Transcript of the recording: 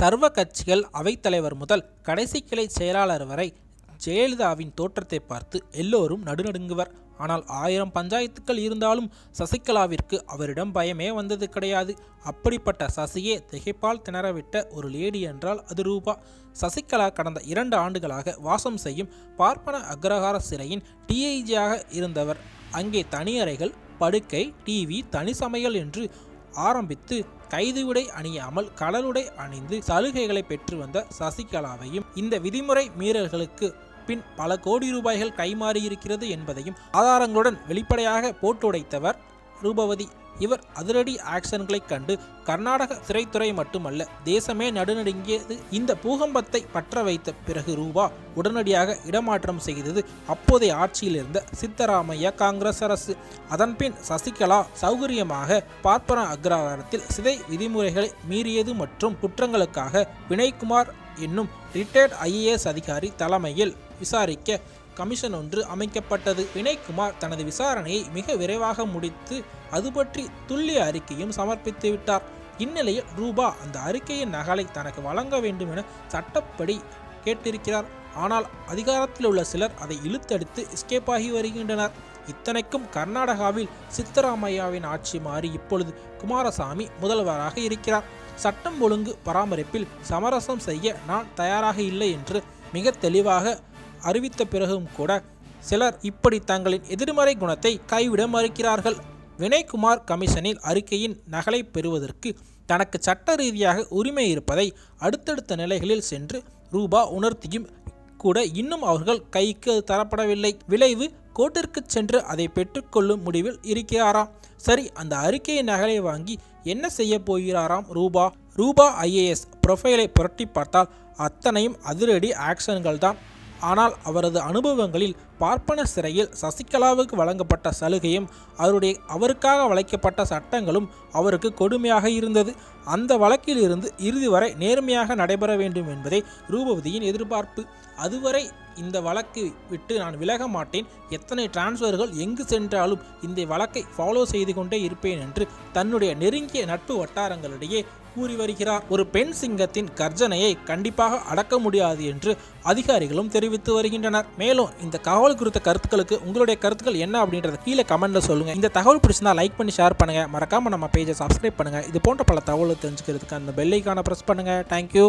சர்வ கட்சிகள் அவைத்தலைவர் முதல் கடைசி கிளை செயலாளர் வரை ஜெயலலிதாவின் தோற்றத்தை பார்த்து எல்லோரும் நடுநடுங்குவர். ஆனால் ஆயிரம் பஞ்சாயத்துக்கள் இருந்தாலும் சசிகலாவிற்கு அவரிடம் பயமே வந்தது கிடையாது. அப்படிப்பட்ட சசியே திகைப்பால் திணறவிட்ட ஒரு லேடி என்றால் அது ரூபா. சசிகலா கடந்த இரண்டு ஆண்டுகளாக வாசம் செய்யும் பார்ப்பன அக்ரஹார சிறையின் டிஐஜியாக இருந்தவர். அங்கே தனியறைகள் படுக்கை டிவி தனி சமையல் என்று ஆரம்பித்து கைதுவிடை அணியாமல் கடலுடை அணிந்து சலுகைகளை பெற்று வந்த சசிகலாவையும் இந்த விதிமுறை மீறல்களுக்கு பின் பல கோடி ரூபாய்கள் கைமாறியிருக்கிறது என்பதையும் ஆதாரங்களுடன் வெளிப்படையாக போட்டுடைத்தவர் ரூபவதி. இவர் அதிரடி ஆக்ஷன்களைக் கண்டு கர்நாடக திரைத்துறை மட்டுமல்ல தேசமே நடுநடுங்கியது. இந்த பூகம்பத்தை பற்ற வைத்த பிறகு ரூபா உடனடியாக இடமாற்றம் செய்தது அப்போதைய ஆட்சியில் இருந்த சித்தராமையா காங்கிரஸ் அரசு. அதன்பின் சசிகலா சௌகரியமாக பார்ப்பன அக்ரகாரத்தில் சிதை விதிமுறைகளை மீறியது மற்றும் குற்றங்களுக்காக வினய்குமார் என்னும் ரிட்டையர்ட் ஐஏஎஸ் அதிகாரி தலைமையில் விசாரிக்க கமிஷன் ஒன்று அமைக்கப்பட்டது. வினய்குமார் தனது விசாரணையை மிக விரைவாக முடித்து அது பற்றி துல்லிய அறிக்கையும் சமர்ப்பித்து விட்டார். இந்நிலையில் ரூபா அந்த அறிக்கையின் நகலை தனக்கு வழங்க வேண்டும் என சட்டப்படி கேட்டிருக்கிறார். ஆனால் அதிகாரத்தில் உள்ள சிலர் அதை இழுத்தடித்து எஸ்கேப் ஆகி வருகின்றனர். இத்தனைக்கும் கர்நாடகாவில் சித்தராமையாவின் ஆட்சி மாறி இப்பொழுது குமாரசாமி முதல்வராக இருக்கிறார். சட்டம் ஒழுங்கு பராமரிப்பில் சமரசம் செய்ய நான் தயாராக இல்லை என்று மிக தெளிவாக அறிவித்த பிறகும் கூட சிலர் இப்படி தங்களின் எதிர்மறை குணத்தை கைவிட மறுக்கிறார்கள். வினய்குமார் கமிஷனில் அறிக்கையின் நகலை பெறுவதற்கு தனக்கு சட்ட ரீதியாக உரிமை இருப்பதை அடுத்தடுத்த நிலைகளில் சென்று ரூபா உணர்த்தியும் கூட இன்னும் அவர்கள் கைக்கு அது தரப்படவில்லை. விளைவு கோர்ட்டிற்கு சென்று அதை பெற்றுக்கொள்ளும் முடிவில் இருக்கிறாராம். சரி அந்த அறிக்கையின் நகலை வாங்கி என்ன செய்ய போகிறாராம் ரூபா? ரூபா ஐஏஎஸ் ப்ரொஃபைலை புரட்டி பார்த்தால் அத்தனையும் அதிரடி ஆக்ஷன்கள் தான் ஆனால் அவரது அனுபவங்களில் பார்ப்பன சிறையில் சசிகலாவுக்கு வழங்கப்பட்ட சலுகையும் அவருடைய அவருக்காக வளைக்கப்பட்ட சட்டங்களும் அவருக்கு கொடுமையாக இருந்தது. அந்த வழக்கில் இருந்து இறுதி வரை நேர்மையாக நடைபெற வேண்டும் என்பதே ரூபவதியின் எதிர்பார்ப்பு. அதுவரை இந்த வழக்கு விட்டு நான் விலக மாட்டேன். எத்தனை டிரான்ஸ்ஃபர்கள் எங்கு சென்றாலும் இந்த வழக்கை ஃபாலோ செய்து கொண்டே இருப்பேன் என்று தன்னுடைய நெருங்கிய நட்பு வட்டாரங்களிடையே கூறி வருகிறார். ஒரு பெண் சிங்கத்தின் கர்ஜனையை கண்டிப்பாக அடக்க முடியாது என்று அதிகாரிகளும் தெரிவித்து வருகின்றனர். மேலும் இந்த தகவல் குறித்த கருத்துக்களுக்கு உங்களுடைய கருத்துக்கள் என்ன அப்படின்றத கீழே கமெண்ட்ல சொல்லுங்க. இந்த தகவல் பிடிச்சிருந்தா லைக் பண்ணி ஷேர் பண்ணுங்க. மறக்காம நம்ம பேஜை சப்ஸ்கிரைப் பண்ணுங்க. இது போன்ற பல தகவலை தெரிஞ்சுக்கிறதுக்கு அந்த பெல்லைக்கான ப்ரெஸ் பண்ணுங்க. தேங்க்யூ